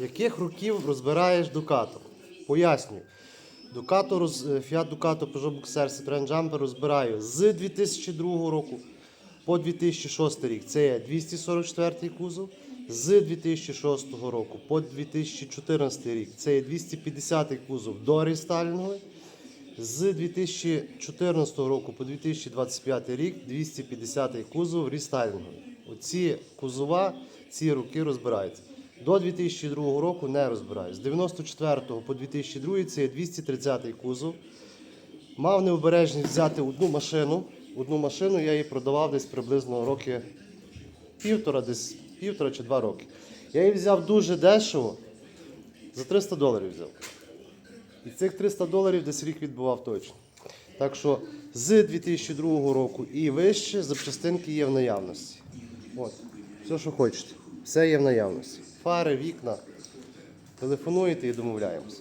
яких років розбираєш Дукато? Пояснюю. Дукато, роз... е, Fiat Ducato, Peugeot Boxer, Citroen Jumper розбираю з 2002 року по 2006 рік. Це є 244 кузов. З 2006 року по 2014 рік це є 250 кузов до рестайлінговий. З 2014 року по 2025 рік 250 кузов рестайлінговий. Оці кузова, ці роки розбираються. До 2002 року не розбираю. З 94 по 2002 це є 230 кузов. Мав необережність взяти одну машину. Одну машину я її продавав десь приблизно роки півтора, десь півтора чи два роки. Я її взяв дуже дешево, за 300 доларів взяв. І цих 300 доларів десь рік відбував точно. Так що з 2002 року і вище запчастинки є в наявності. От, все, що хочете. Все є в наявності. Фари, вікна. Телефонуєте і домовляємося.